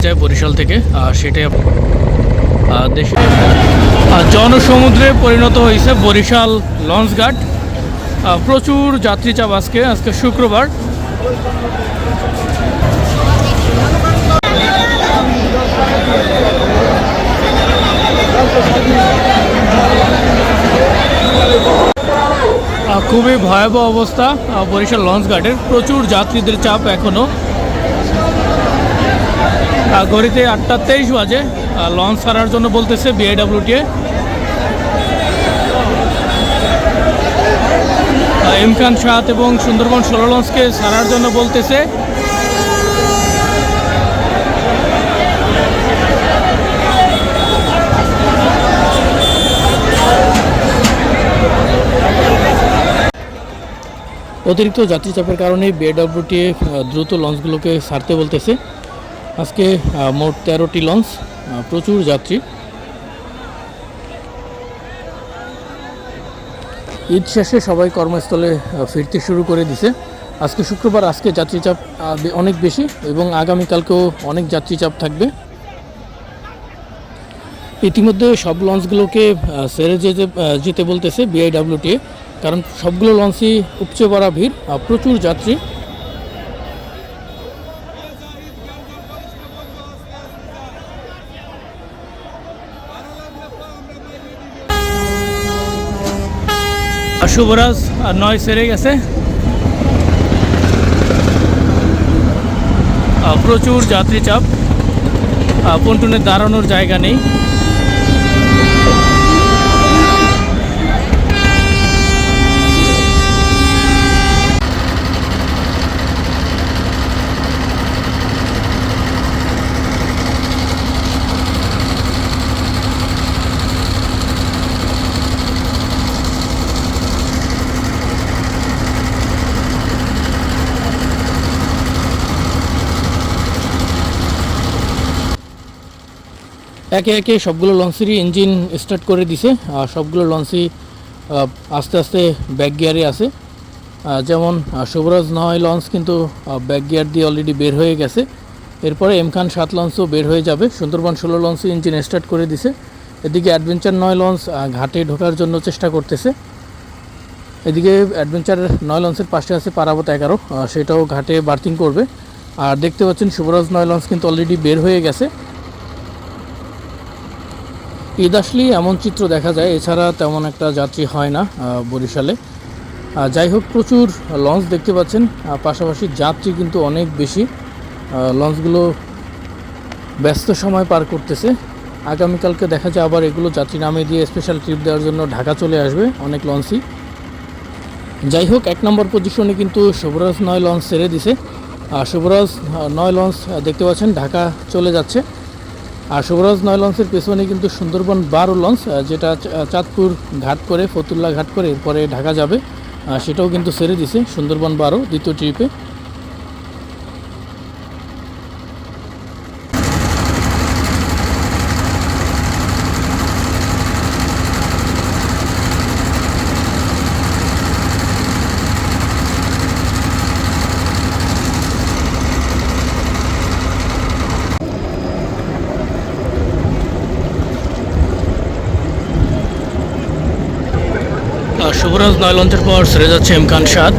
যায় বরিশাল থেকে আর সেটাই দেশে জনসমুদ্রে পরিণত হয়েছে বরিশাল লঞ্চ ঘাট। আহ, প্রচুর যাত্রী চাপ আজকে আজকে শুক্রবার। খুবই ভয়াবহ অবস্থা বরিশাল লঞ্চ ঘাটের প্রচুর যাত্রীদের চাপ এখনও ঘড়িতে আটটা তেইশ বাজে লঞ্চ ছাড়ার জন্য বলতেছে বিআইডাব্লিউটিএ এম খান সাত এবং সুন্দরবন ষোলো লঞ্চকে ছাড়ার জন্য বলতেছে। অতিরিক্ত যাত্রী চাপের কারণে বিএডব্লিউটিএ দ্রুত লঞ্চগুলোকে ছাড়তে বলতেছে। আজকে মোট তেরোটি লঞ্চ প্রচুর যাত্রী। ঈদ শেষে সবাই কর্মস্থলে ফিরতে শুরু করে দিছে। আজকে শুক্রবার, আজকে যাত্রী চাপ অনেক বেশি এবং আগামীকালকেও অনেক যাত্রী চাপ থাকবে। ইতিমধ্যে সব লঞ্চগুলোকে সেরে যেতে যেতে বলতেছে বিআইডাব্লিউটিএ কারণ সবগুলো লঞ্চই উপচে পড়া ভিড় প্রচুর যাত্রী। আর শুভরাজ আর নয় সেরে গেছে। প্রচুর যাত্রী চাপ পন্টুনে দাঁড়ানোর জায়গা নেই। একে একে সবগুলো লঞ্চেরই ইঞ্জিন স্টার্ট করে দিছে। আর সবগুলো লঞ্চই আস্তে আস্তে ব্যাক গিয়ারে আছে। যেমন শুভরাজ নয় লঞ্চ কিন্তু ব্যাক গিয়ার দিয়ে অলরেডি বের হয়ে গেছে। এরপরে এম খান সাত লঞ্চও বের হয়ে যাবে। সুন্দরবন ষোলো লঞ্চও ইঞ্জিন স্টার্ট করে দিছে। এদিকে অ্যাডভেঞ্চার নয় লঞ্চ ঘাটে ঢোকার জন্য চেষ্টা করতেছে। এদিকে অ্যাডভেঞ্চার নয় লঞ্চের পাশে আছে পারাবত এগারো। সেটাও ঘাটে বার্থিং করবে। আর দেখতে পাচ্ছেন, শুভরাজ নয় লঞ্চ কিন্তু অলরেডি বের হয়ে গেছে। ঈদ আসলেই এমন চিত্র দেখা যায়, এছাড়া তেমন একটা যাত্রী হয় না বরিশালে। যাই হোক, প্রচুর লঞ্চ দেখতে পাচ্ছেন পাশাপাশি যাত্রী কিন্তু অনেক বেশি। লঞ্চগুলো ব্যস্ত সময় পার করতেছে। আগামীকালকে দেখা যায় আবার এগুলো যাত্রী নামে দিয়ে স্পেশাল ট্রিপ দেওয়ার জন্য ঢাকা চলে আসবে অনেক লঞ্চই। যাই হোক, এক নম্বর পজিশনে কিন্তু শুভরাজ নয় লঞ্চ ছেড়ে দিছে। আর শুভরাজ নয় লঞ্চ দেখতে পাচ্ছেন, ঢাকা চলে যাচ্ছে। আর শুভরাজ নয় লঞ্চের পেছনে কিন্তু সুন্দরবন বারো লঞ্চ যেটা চাঁদপুর ঘাট করে, ফতুল্লা ঘাট করে এরপরে ঢাকা যাবে। সেটাও কিন্তু ছেড়ে দিছে সুন্দরবন বারো, দ্বিতীয় ট্রিপে শুভরাজ নয় লঞ্চের পর ছেড়ে যাচ্ছে এম খান সাত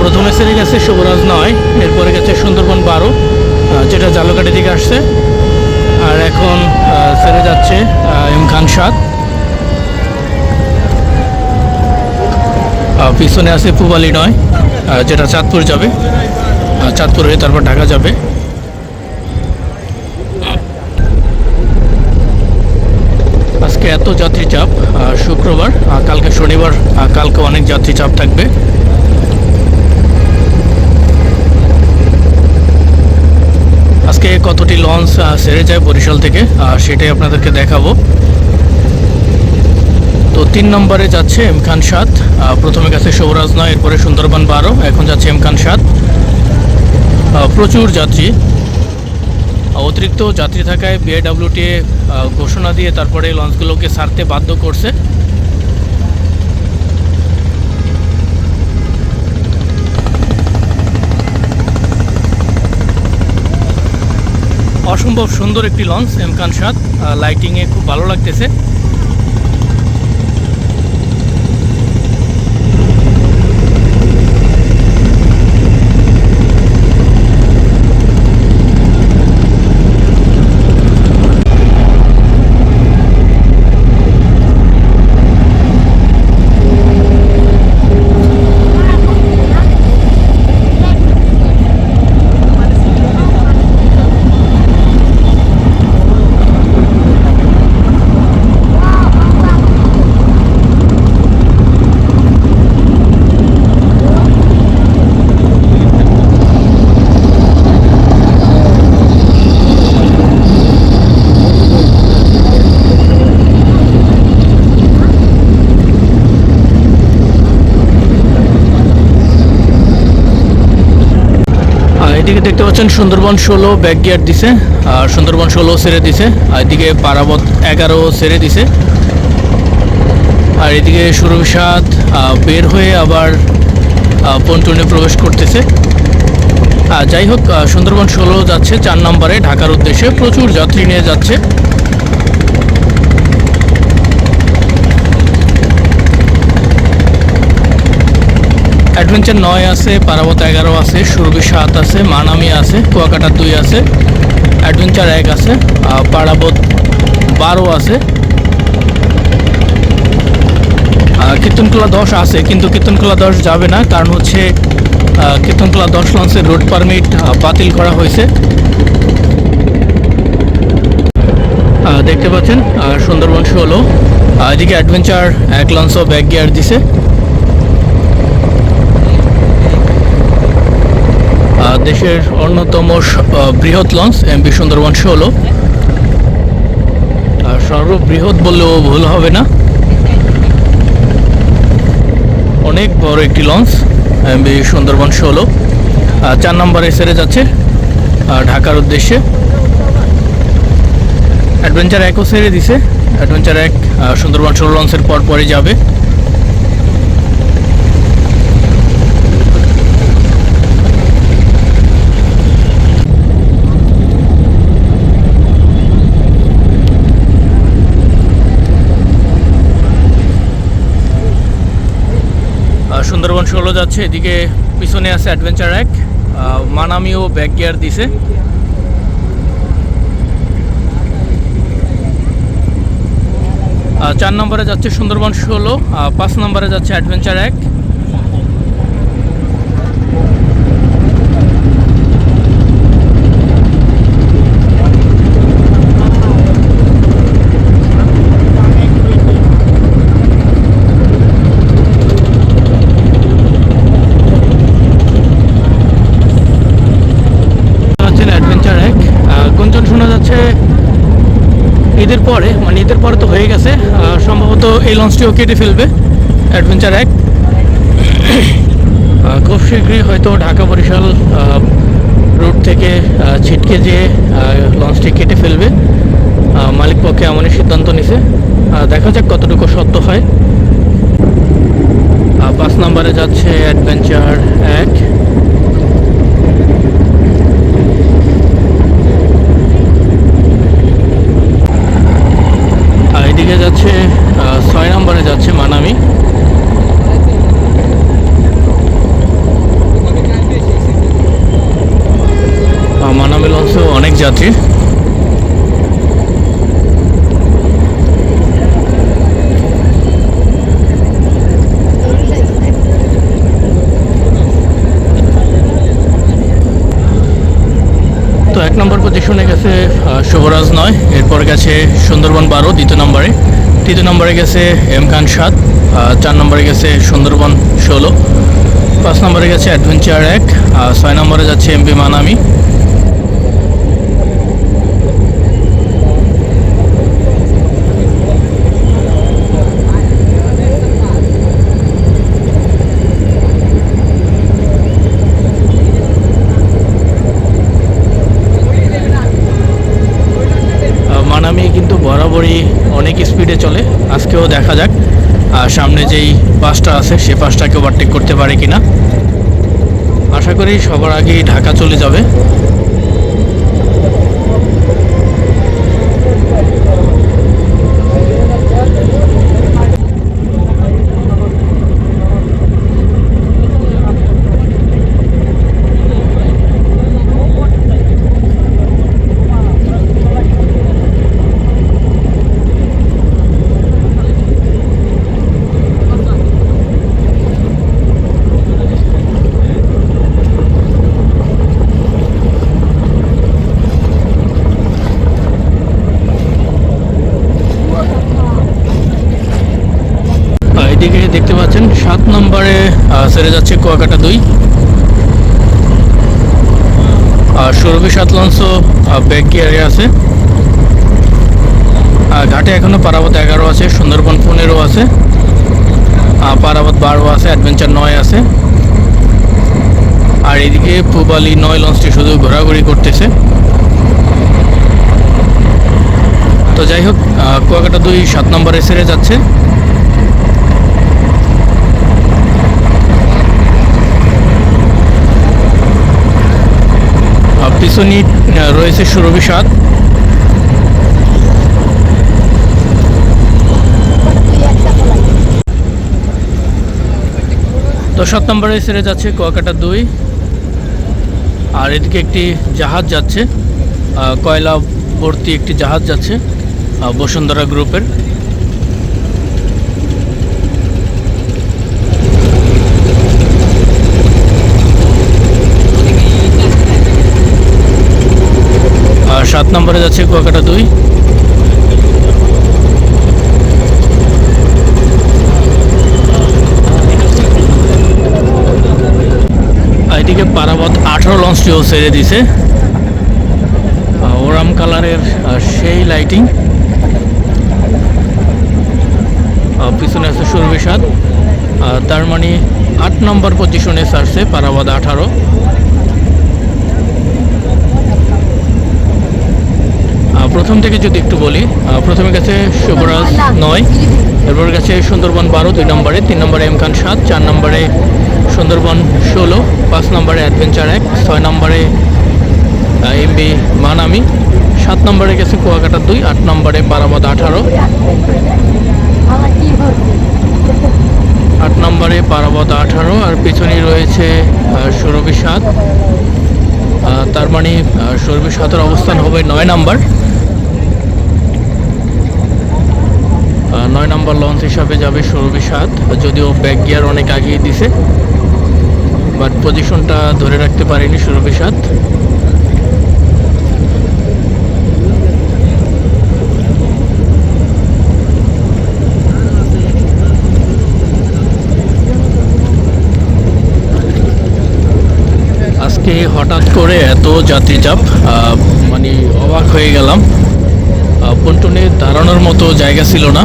প্রথমে সেরে গেছে শুভরাজ নয়, এরপরে গেছে সুন্দরবন বারো যেটা জালুকাটি দিকে আসছে। আর এখন সেরে যাচ্ছে এম সাত পিছনে আছে পুবালি নয় যেটা চাঁদপুর যাবে। চাঁদপুর হয়ে তারপর ঢাকা যাবে। আজকে এত যাত্রী চাপ শুক্রবার কালকে শনিবার কালকে অনেক যাত্রী চাপ থাকবে। আজকে কতটি লঞ্চ সেরে যায় বরিশাল থেকে সেটাই আপনাদেরকে দেখাবো। তো তিন নম্বরে যাচ্ছে এম খান সাত প্রথমে গেছে সৌরাজ নয়, এরপরে সুন্দরবন বারো, এখন যাচ্ছে এম খান সাত প্রচুর যাত্রী। অতিরিক্ত যাত্রী থাকায় বিআইডাব্লিউটিএ ঘোষণা দিয়ে তারপরে লঞ্চগুলোকে সারতে বাধ্য করছে। অসম্ভব সুন্দর একটি লঞ্চ এমকান সাদ লাইটিংয়ে খুব ভালো লাগতেছে। দেখতে পাচ্ছেন সুন্দরবন ষোলো ব্যাক গিয়ার দিছে, আর সুন্দরবন ষোলো সেরে দিছে, আর এদিকে পারাবত এগারো সেরে দিছে। আর এদিকে সুরভিসাদ বের হয়ে আবার পন্টনে প্রবেশ করতেছে। যাই হোক সুন্দরবন ষোলো যাচ্ছে চার নম্বরে ঢাকার উদ্দেশ্যে। প্রচুর যাত্রী নিয়ে যাচ্ছে। অ্যাডভেঞ্চার নয় আছে পারাবত এগারো আছে সুরভি সাত আছে মানামি আছে কুয়াকাটা দুই আছে অ্যাডভেঞ্চার এক আছে পারাবত বারো আছে। আহ, কীর্তনখোলা দশ আছে কিন্তু কীর্তনকলা দশ যাবে না কারণ হচ্ছে কীর্তনকলা দশ লঞ্চের রোড পারমিট বাতিল করা হয়েছে। দেখতে পাচ্ছেন সুন্দরবন ষোলো এদিকে অ্যাডভেঞ্চার এক লঞ্চও ব্যাক গিয়ার দিছে। দেশের অন্যতম বৃহৎ লঞ্চ এমপি সুন্দরবন ষোলো। আর সর্ববৃহৎ বললেও ভুল হবে না। অনেক বড় একটি লঞ্চ এমবি সুন্দরবন ষোলো। চার নম্বরে সেরে যাচ্ছে ঢাকার উদ্দেশ্যে। অ্যাডভেঞ্চার একও সেরে দিছে। অ্যাডভেঞ্চার এক সুন্দরবন ষোলো লঞ্চের পর পরই যাবে। ষোলো যাচ্ছে, এদিকে পিছনে আছে অ্যাডভেঞ্চার এক মানামিও ব্যাক গিয়ার দিছে। চার নম্বরে যাচ্ছে সুন্দরবন ষোলো পাঁচ নম্বরে যাচ্ছে অ্যাডভেঞ্চার এক পাচ্ছেন অ্যাডভেঞ্চার এক আহ, গুঞ্জন শোনা যাচ্ছে ঈদের পরে মানে ঈদের পরে তো হয়ে গেছে সম্ভবত এই লঞ্চটিও কেটে ফেলবে অ্যাডভেঞ্চার এক। খুব শীঘ্রই হয়তো ঢাকা বরিশাল রুট থেকে ছিটকে যেয়ে লঞ্চটি কেটে ফেলবে। আহ, মালিক পক্ষে এমনই সিদ্ধান্ত নিছে। দেখা যাক কতটুকু সত্য হয়। পাঁচ নম্বরে যাচ্ছে অ্যাডভেঞ্চার এক আর এদিকে যাচ্ছে আহ, ছয় নম্বরে যাচ্ছে মানামি আহ, মানামি লঞ্চেও অনেক যাত্রী তো এক নম্বর পজিশনে গেছে আহ, শুভরাজ নয় এরপর গেছে সুন্দরবন বারো, দ্বিতীয় নম্বরে। তৃতীয় নম্বরে গেছে এম খান সাত চার নম্বরে গেছে সুন্দরবন ষোলো। পাঁচ নম্বরে গেছে অ্যাডভেঞ্চার এক ছয় নম্বরে যাচ্ছে এমপি মানামি আহ, মানামি কিন্তু বরাবরই অনেক স্পিডে চলে আজকেও দেখা যাক। আর সামনে যেই বাসটা আছে, সে বাসটাকে ওভারটেক করতে পারে কিনা। আশা করি সবার আগেই ঢাকা চলে যাবে ছেড়ে যাচ্ছে কুয়াকাটা দুই। আর সৌরভী সাত লঞ্চও ব্যাক গিয়ারে আছে? আর ঘাটে এখনও পারাবত এগারো আছে, সুন্দরবন পনেরো আছে। পারাবত বারো আছে অ্যাডভেঞ্চার নয় আছে। আর এদিকে পূবালি নয় লঞ্চটি শুধু ঘোরাঘুরি করতেছে। তো যাই হোক কুয়াকাটা দুই সাত নম্বরে সেরে যাচ্ছে। পিছনে রয়েছে সুরভি সাত তো সাত নম্বরে সেরে যাচ্ছে কুয়াকাটা দুই। আর এদিকে একটি জাহাজ যাচ্ছে কয়লা ভর্তি একটি জাহাজ যাচ্ছে বসুন্ধরা গ্রুপের আর সাত নম্বরে যাচ্ছে কুয়াকাটা দুই। এদিকে পারাবত আঠারো লঞ্চটিও ছেড়ে দিছে। ওরাম কালারের সেই লাইটিং পিছনে আছে সুরভি সাত তার মানে আট নম্বর পজিশনে ছাড়ছে পারাবাদ আঠারো। প্রথম থেকে যদি একটু বলি প্রথমে গেছে শুভরাজ নয়, এরপর গেছে সুন্দরবন বারো, দুই নম্বরে, তিন নম্বরে এম খান সাত, চার নম্বরে সুন্দরবন ষোলো, পাঁচ নম্বরে অ্যাডভেঞ্চার এক, ছয় নম্বরে এমবি মানামি, সাত নম্বরে গেছে কুয়াকাটা দুই, আট নম্বরে পারাবাদ আঠারো, আট নম্বরে পারাবত আঠারো, আর পিছনেই রয়েছে সুরভি সাত তার মানে সুরভি সাতের অবস্থান হবে নয় নাম্বার। নয় নাম্বার লঞ্চ হিসাবে যাবে সুরভি সাত যদিও ব্যাক গিয়ার অনেক আগিয়ে দিছে বাট পজিশনটা ধরে রাখতে পারেনি সুরভি সাত আজকে হঠাৎ করে এত যাত্রী চাপ মানে অবাক হয়ে গেলাম। পন্টনে দাঁড়ানোর মতো জায়গা ছিল না।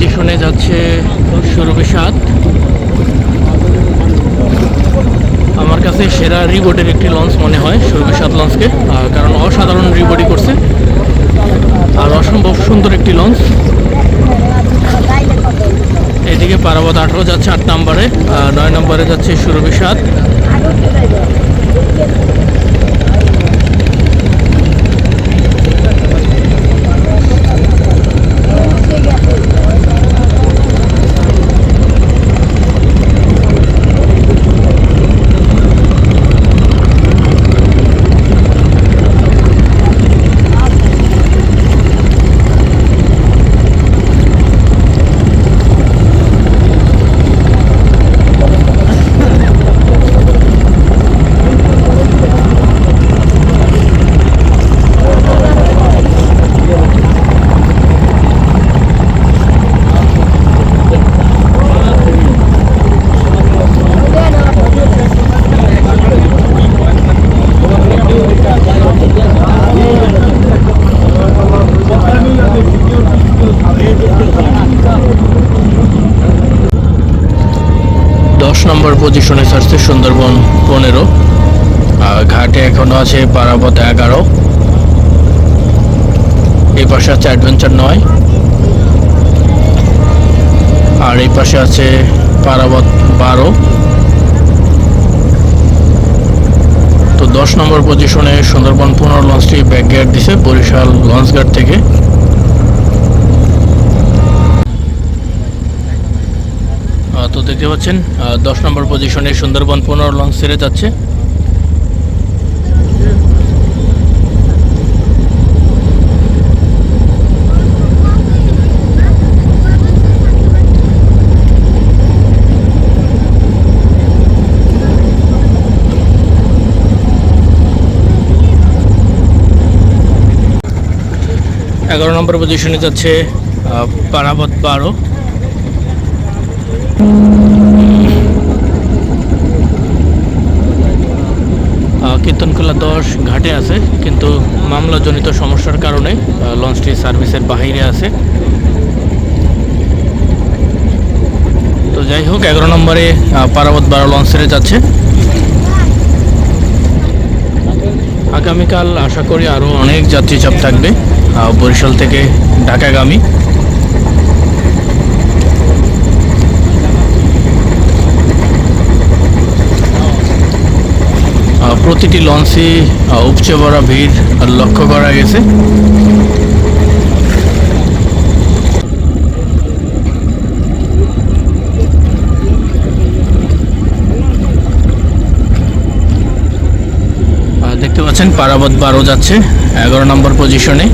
পজিশনে যাচ্ছে সুরভি সাত। আমার কাছে সেরা রিবোটের একটি লঞ্চ মনে হয় সুরভি সাত লঞ্চকে কারণ অসাধারণ রিবোডি করছে। আর অসম্ভব সুন্দর একটি লঞ্চ এদিকে পারাবত আঠারো যাচ্ছে আট নম্বরে নয় নম্বরে যাচ্ছে সুরভি সাত আগে উঠে যাইবে দশ নম্বর পজিশনে ছাড়ছে সুন্দরবন পনেরো আর ঘাটে এখনও আছে পারাবত এগারো এই পাশে আছে অ্যাডভেঞ্চার নয়। আর এই পাশে আছে পারাবত বারো। তো দশ নম্বর পজিশনে সুন্দরবন পনেরো লঞ্চটি ব্যাক গিয়ার দিছে বরিশাল লঞ্চ ঘাট থেকে। তো দেখতে পাচ্ছেন দশ নম্বর পজিশনে সুন্দরবন পনেরো লঞ্চ ছেড়ে যাচ্ছে। এগারো নম্বর পজিশনে যাচ্ছে পারাবত বারো আহ, কীর্তনখোলা দশ ঘাটে আছে কিন্তু মামলাজনিত সমস্যার কারণে লঞ্চটি সার্ভিসের বাহিরে আছে। তো যাই হোক এগারো নম্বরে পারাবত বারো লঞ্চ ছেড়ে যাচ্ছে। আগামীকাল আশা করি আরও অনেক যাত্রী চাপ থাকবে। বরিশাল থেকে ঢাকাগামী। প্রতিটি লঞ্চে উপচে পড়া ভিড় লক্ষ্য করা গেছে আহ, দেখতে পাচ্ছেন পারাবত বারো যাচ্ছে, এগারো নম্বর পজিশনে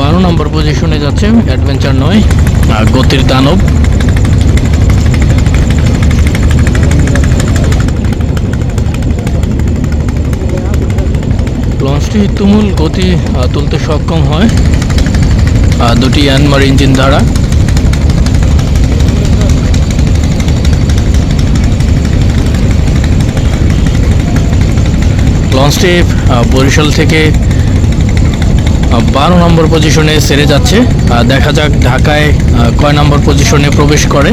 বারো নম্বর পজিশনে যাচ্ছে অ্যাডভেঞ্চার নয় গতির দানব। লঞ্চটি তুমুল গতি তুলতে সক্ষম হয়। দুটি অ্যানমার ইঞ্জিন দ্বারা লঞ্চটি বরিশাল থেকে বারো নম্বর পজিশনে সেরে যাচ্ছে। দেখা যাক ঢাকায় কয় নম্বর পজিশনে প্রবেশ করে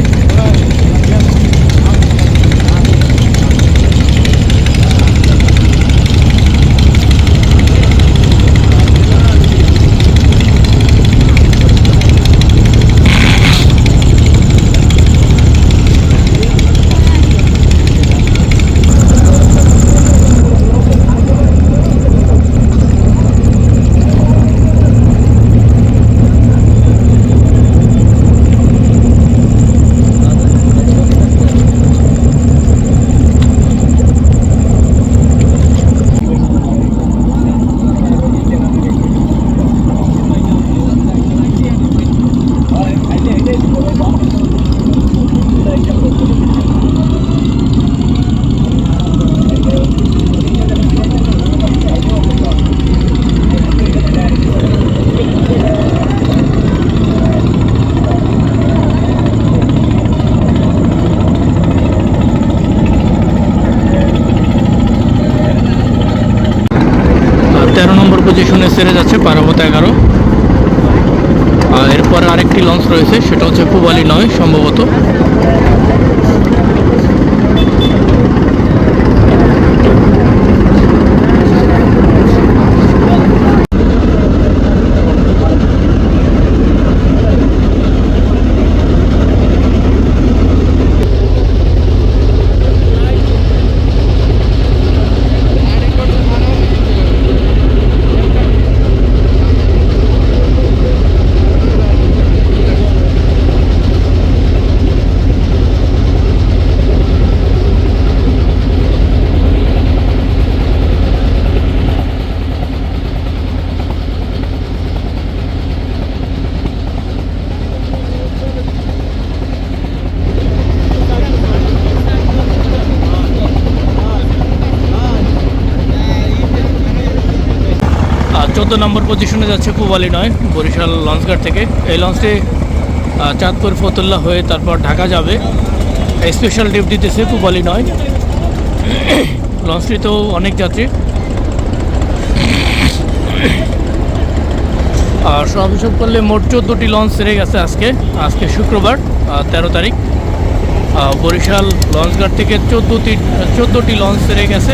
আর তেরো নম্বর পজিশনে সেরে যাচ্ছে এগারো এরপরে আরেকটি লঞ্চ রয়েছে সেটা হচ্ছে পুবালি নয় সম্ভবত। চোদ্দ নম্বর পজিশনে যাচ্ছে পুবালি নয়, বরিশাল লঞ্চঘাট থেকে। এই লঞ্চটি চাঁদপুর ফতুল্লা হয়ে তারপর ঢাকা যাবে। স্পেশাল ডিপ দিতেছে পুবালি নয়। লঞ্চটি তো অনেক যাত্রী। আর সব হিসাব করলে মোট চোদ্দোটি লঞ্চ সেরে গেছে আজকে আজকে শুক্রবার তেরো তারিখ। বরিশাল লঞ্চঘাট থেকে চোদ্দোটি চোদ্দোটি লঞ্চ সেরে গেছে।